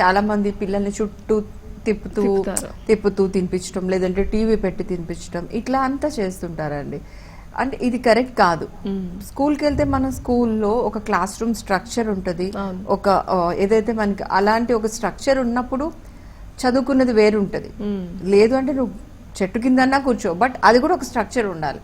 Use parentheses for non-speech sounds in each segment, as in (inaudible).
చాలా మంది పిల్లల్ని చుట్టూ తిప్పుతూ. తిప్పుతూ తినిపించడం లేదంటే టీవీ పెట్టి తినిపించడం ఇట్లా అంతా చేస్తుంటారండి. అంటే ఇది కరెక్ట్ కాదు. స్కూల్కి వెళ్తే మన స్కూల్లో ఒక క్లాస్ రూమ్ స్ట్రక్చర్ ఉంటుంది. ఒక ఏదైతే మనకి అలాంటి ఒక స్ట్రక్చర్ ఉన్నప్పుడు చదువుకున్నది వేరు ఉంటుంది లేదు అంటే నువ్వు చెట్టు కిందన్నా కూర్చో. బట్ అది కూడా ఒక స్ట్రక్చర్ ఉండాలి.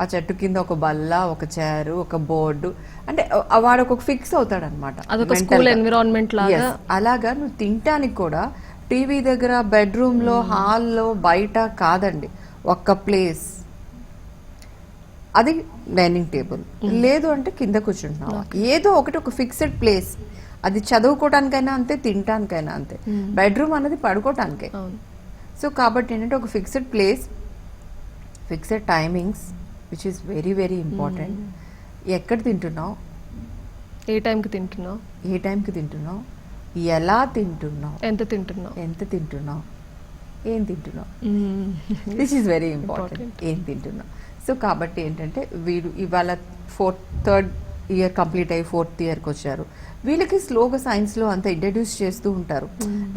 ఆ చెట్టు కింద ఒక బల్ల ఒక చైర్ ఒక బోర్డు అంటే వాడు ఒక ఫిక్స్ అవుతాడు అనమాట అదొక స్కూల్ ఎన్విరాన్మెంట్ లాగా? అలాగా నువ్వు తినటానికి కూడా టీవీ దగ్గర బెడ్రూమ్లో హాల్లో బయట కాదండి. ఒక్క ప్లేస్ అది డైనింగ్ టేబుల్ లేదు అంటే కింద కూర్చుంటున్నావు? ఏదో ఒకటి ఒక ఫిక్స్డ్ ప్లేస్ అది చదువుకోవడానికైనా అంతే తినటానికైనా అంతే. బెడ్రూమ్ అనేది పడుకోవటానికే. సో కాబట్టి ఏంటంటే ఒక fixed place fixed timings which is very very important ఎక్కడ తింటున్నావు? ఏ టైంకి తింటున్నావు? ఏ టైంకి తింటున్నావు? ఎలా తింటున్నావు? ఎంత తింటున్నావు? ఎంత తింటున్నావు? ఏం తింటున్నావు? దిస్ ఈస్ వెరీ ఇంపార్టెంట్ ఏం తింటున్నావు? సో కాబట్టి ఏంటంటే వీడు ఇవాళ ఫోర్త్ థర్డ్ ఇయర్ కంప్లీట్ అయ్యి ఫోర్త్ ఇయర్కి వచ్చారు. వీళ్ళకి స్లోగా సైన్స్లో అంతా ఇంట్రడ్యూస్ చేస్తూ ఉంటారు.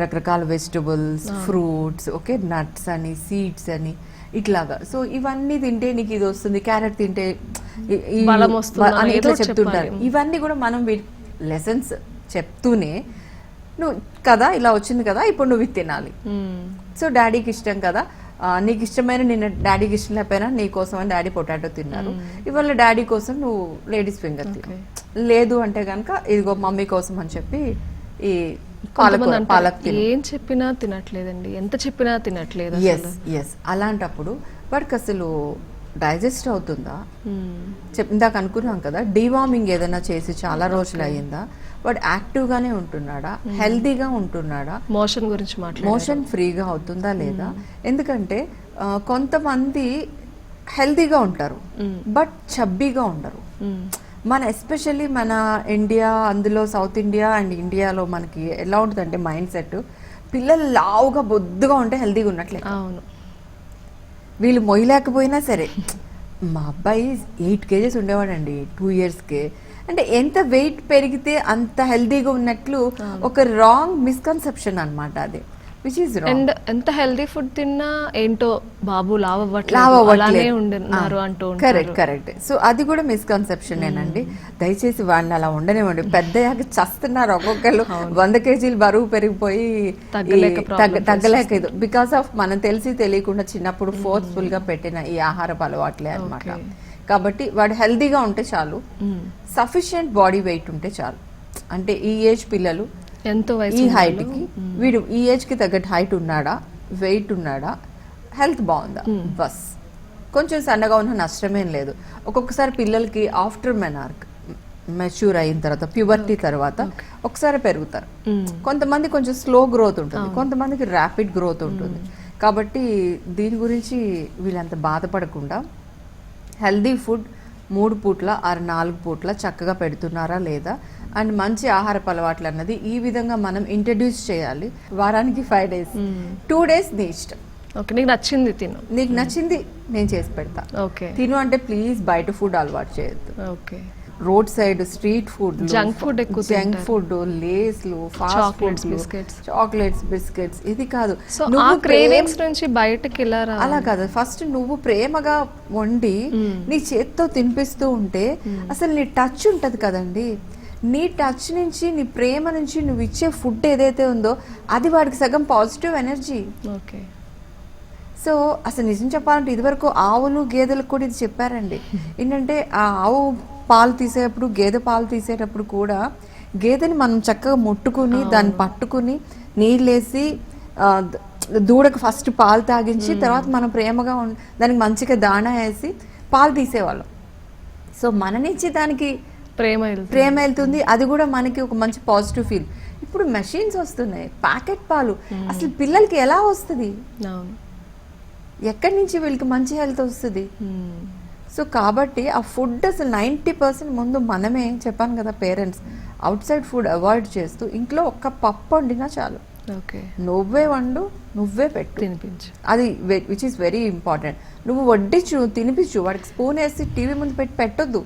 రకరకాల వెజిటబుల్స్ ఫ్రూట్స్ ఓకే నట్స్ అని సీడ్స్ అని ఇట్లాగా. సో ఇవన్నీ తింటే నీకు ఇది వస్తుంది క్యారెట్ తింటే అని ఇట్లా చెప్తుంటారు. ఇవన్నీ కూడా మనం లెసన్స్ చెప్తూనే నువ్వు కదా ఇలా వచ్చింది కదా ఇప్పుడు నువ్వు తినాలి. సో డాడీకి ఇష్టం కదా నీకు ఇష్టమైన నిన్న డాడీకి ఇష్టం లేకపోయినా నీ కోసం అని డాడీ పొటాటో తిన్నారు. ఇవాళ డాడీ కోసం నువ్వు లేడీస్ ఫింగర్ తిను. లేదు అంటే కనుక ఇదిగో మమ్మీ కోసం అని చెప్పి ఈ ఏం చెప్పినా తినట్లేదండి. ఎంత చెప్పినా తినట్లేదు ఎస్ ఎస్ అలాంటప్పుడు వాడికి అసలు డైజెస్ట్ అవుతుందా. చెప్ ఇందాక అనుకున్నాం కదా డివార్మింగ్ ఏదైనా చేసి చాలా రోజులు అయ్యిందా? వాడు యాక్టివ్ గానే ఉంటున్నాడా హెల్దీగా ఉంటున్నాడా? మోషన్ గురించి మోషన్ ఫ్రీగా అవుతుందా లేదా? ఎందుకంటే ఆ, కొంతమంది హెల్తీగా ఉంటారు బట్ చబ్బీగా ఉండరు. మన ఎస్పెషల్లీ మన ఇండియా అందులో సౌత్ ఇండియా అండ్ ఇండియాలో మనకి ఎలా ఉంటుందంటే మైండ్ సెట్ పిల్లలు లావుగా బొద్దుగా ఉంటే హెల్తీగా ఉన్నట్లే. అవును. వీళ్ళు మొయ్యలేకపోయినా సరే. మా అబ్బాయి ఎయిట్ కేజెస్ ఉండేవాడండి టూ ఇయర్స్కే. అంటే ఎంత వెయిట్ పెరిగితే అంత హెల్దీగా ఉన్నట్లు ఒక రాంగ్ మిస్కన్సెప్షన్ అన్నమాట అది. విచ్ ఈస్ అండ్ ఎంత హెల్దీ ఫుడ్ తిన్నా ఏంటో బాబు లావ్ లావ్ అవ్వట్లేదు అలానే అవ్వట్లేదు ఉంటున్నారు అంటూ కరెక్ట్ కరెక్ట్ సో అది కూడా మిస్కన్సెప్షన్ ఏనండి దయచేసి వాళ్ళని అలా ఉండనివ్వండి. పెద్దయ్యాక చస్తున్నారు ఒక్కొక్కరు వంద కేజీలు బరువు పెరిగిపోయి తగ్గలేక బికాస్ ఆఫ్ మనం తెలిసి తెలియకుండా చిన్నప్పుడు ఫోర్స్ఫుల్గా పెట్టిన ఈ ఆహారపు అలవాట్లే అన్నమాట. కాబట్టి వాడు హెల్దీగా ఉంటే చాలు. సఫిషియెంట్ బాడీ వెయిట్ ఉంటే చాలు. అంటే ఈ ఏజ్ పిల్లలు ఎంతో ఈ వయసు హైట్కి. వీడు ఈ ఏజ్కి తగ్గట్టు హైట్ ఉన్నాడా? వెయిట్ ఉన్నాడా? హెల్త్ బాగుందా? బస్. కొంచెం సన్నగా ఉన్న నష్టమేం లేదు. ఒక్కొక్కసారి పిల్లలకి ఆఫ్టర్ మెనార్క్ మెచ్యూర్ అయిన తర్వాత ప్యూబర్టీ తర్వాత ఒకసారి పెరుగుతారు. కొంతమంది కొంచెం స్లో గ్రోత్ ఉంటుంది. కొంతమందికి ర్యాపిడ్ గ్రోత్ ఉంటుంది. కాబట్టి దీని గురించి వీళ్ళంత బాధపడకుండా హెల్దీ ఫుడ్ మూడు పూట్ల ఆరు నాలుగు పూట్ల చక్కగా పెడుతున్నారా లేదా? అండ్ మంచి ఆహారపు అలవాట్లు అన్నది ఈ విధంగా మనం ఇంట్రడ్యూస్ చేయాలి. వారానికి ఫైవ్ డేస్ టూ డేస్ నీ ఇష్టం. ఓకే నీకు నచ్చింది తిను. నీకు నచ్చింది నేను చేసి పెడతా. ఓకే. తిను అంటే ప్లీజ్ బయట ఫుడ్ అలవాటు చేయొద్దు. Okay. Road side street food Junk food ఎక్కువ junk. Food లేస్లు fast Chocolates, food biscuits. Chocolates biscuits ఇది కాదు. నువ్వు క్రేవింగ్స్ నుంచి బయటకి ఇలా రా అలా కాదు. ఫస్ట్ నువ్వు ప్రేమగా వండి నీ చేత్తో తినిపిస్తూ ఉంటే అసలు నీ టచ్ ఉంటది కదండి. నీ టచ్ నుంచి నీ ప్రేమ నుంచి నువ్వు ఇచ్చే ఫుడ్ ఏదైతే ఉందో అది వాడికి సగం పాజిటివ్ ఎనర్జీ ఓకే. సో అసలు నిజం చెప్పాలంటే ఇదివరకు ఆవులు గేదెలకు కూడా ఇది చెప్పారండి. (laughs) ఏంటంటే ఆ ఆవు పాలు తీసేటప్పుడు గేదె పాలు తీసేటప్పుడు కూడా గేదెని మనం చక్కగా ముట్టుకుని దాన్ని పట్టుకుని నీళ్ళేసి దూడకు ఫస్ట్ పాలు తాగించి తర్వాత మనం ప్రేమగా ఉం- దానికి మంచిగా దాణా వేసి పాలు తీసేవాళ్ళం. సో మన నుంచి దానికి ప్రేమ ప్రేమ వెళ్తుంది. అది కూడా మనకి ఒక మంచి పాజిటివ్ ఫీల్ ఇప్పుడు మెషిన్స్ వస్తున్నాయి. ప్యాకెట్ పాలు. అసలు పిల్లలకి ఎలా వస్తుంది? ఎక్కడి నుంచి వీళ్ళకి మంచి హెల్త్ వస్తుంది? మ్మ్. సో కాబట్టి ఆ ఫుడ్ అసలు నైంటీ పర్సెంట్ ముందు మనమే చెప్పాను కదా parents outside food avoid చేస్తూ ఇంట్లో ఒక్క పప్పు వండినా చాలు. ఓకే. నువ్వే వండు నువ్వే పెట్టు. తినిపించు. అది విచ్ ఈస్ వెరీ ఇంపార్టెంట్ నువ్వు వడ్డించు తినిపించు. వాడికి స్పూన్ వేసి టీవీ ముందు పెట్టి పెట్టొద్దు.